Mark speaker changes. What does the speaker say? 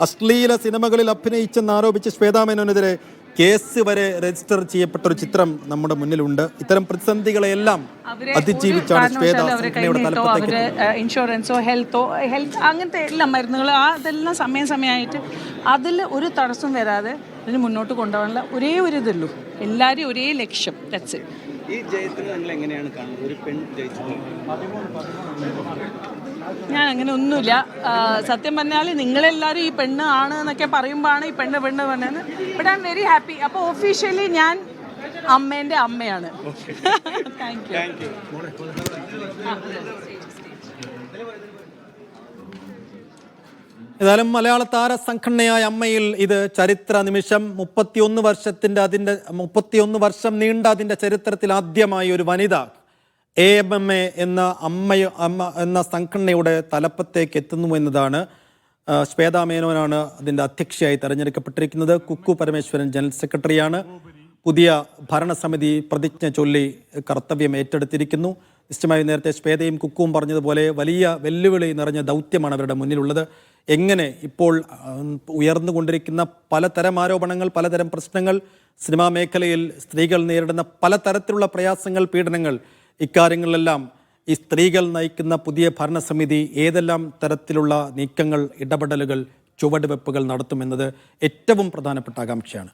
Speaker 1: അശ്ലീല സിനിമകളിൽ അഭിനയിച്ചെന്ന് ആരോപിച്ച് ശ്വേതാമേനോനെതിരെ കേസ് വരെ രജിസ്റ്റർ ചെയ്യപ്പെട്ട ഒരു ചിത്രം നമ്മുടെ മുന്നിലുണ്ട്. ഇത്തരം പ്രതിസന്ധികളെല്ലാം അതിജീവിച്ചാണ് ശ്വേത
Speaker 2: അവരെ ഇൻഷുറൻസോ ഹെൽത്തോ ഹെൽത്ത് അങ്ങനത്തെ എല്ലാം മരുന്നുകൾ ആ അതെല്ലാം സമയം സമയമായിട്ട് അതിൽ ഒരു തടസ്സം വരാതെ അതിന് മുന്നോട്ട് കൊണ്ടുപോകാനുള്ള ഒരേ ഒരു ഇതുള്ളൂ. എല്ലാവരും ഒരേ ലക്ഷ്യം. ദറ്റ്സ്
Speaker 3: ഈ ജയത്തിന് നിങ്ങൾ എങ്ങനെയാണ് കാണുന്നത്? ഒരു പെൺ ജയിച്ചത്
Speaker 2: ഞാൻ അങ്ങനെ ഒന്നുമില്ല. സത്യം പറഞ്ഞാൽ നിങ്ങളെല്ലാവരും ഈ പെണ്ണ് ആണ് എന്നൊക്കെ പറയുമ്പോഴാണ് ഈ പെണ്ണ് പെണ്ണ് പറഞ്ഞത് but I am very happy അപ്പോൾ ഒഫീഷ്യലി ഞാൻ അമ്മേന്റെ അമ്മയാണ്. താങ്ക് യു
Speaker 3: താങ്ക് യു
Speaker 1: ഏതായാലും മലയാള താര സംഘടനയായ അമ്മയിൽ ഇത് ചരിത്ര നിമിഷം മുപ്പത്തിയൊന്ന് വർഷത്തിന്റെ അതിന്റെ മുപ്പത്തിയൊന്ന് വർഷം നീണ്ട അതിന്റെ ചരിത്രത്തിൽ ആദ്യമായി ഒരു വനിത എ എം എം എ എന്ന അമ്മ അമ്മ എന്ന സംഘടനയുടെ തലപ്പത്തേക്ക് എത്തുന്നു എന്നതാണ് ശ്വേതാ മേനോനാണ് അതിന്റെ അധ്യക്ഷയായി തെരഞ്ഞെടുക്കപ്പെട്ടിരിക്കുന്നത്. കുക്കു പരമേശ്വരൻ ജനറൽ സെക്രട്ടറിയാണ്. പുതിയ ഭരണസമിതി പ്രതിജ്ഞ ചൊല്ലി കർത്തവ്യം ഏറ്റെടുത്തിരിക്കുന്നു. നിശ്ചയമായി നേരത്തെ ശ്വേതയും കുക്കുവും പറഞ്ഞതുപോലെ വലിയ വെല്ലുവിളി നിറഞ്ഞ ദൗത്യമാണ് അവരുടെ മുന്നിലുള്ളത്. എങ്ങനെ ഇപ്പോൾ ഉയർന്നു ഉയർന്നുകൊണ്ടിരിക്കുന്ന പലതരം ആരോപണങ്ങൾ പലതരം പ്രശ്നങ്ങൾ സിനിമാ മേഖലയിൽ സ്ത്രീകൾ നേരിടുന്ന പലതരത്തിലുള്ള പ്രയാസങ്ങൾ പീഡനങ്ങൾ ഇക്കാര്യങ്ങളിലെല്ലാം ഈ സ്ത്രീകൾ നയിക്കുന്ന പുതിയ ഭരണസമിതി ഏതെല്ലാം തരത്തിലുള്ള നീക്കങ്ങൾ ഇടപെടലുകൾ ചുവടുവെപ്പുകൾ നടത്തുമെന്നത് ഏറ്റവും പ്രധാനപ്പെട്ട ആകാംക്ഷയാണ്.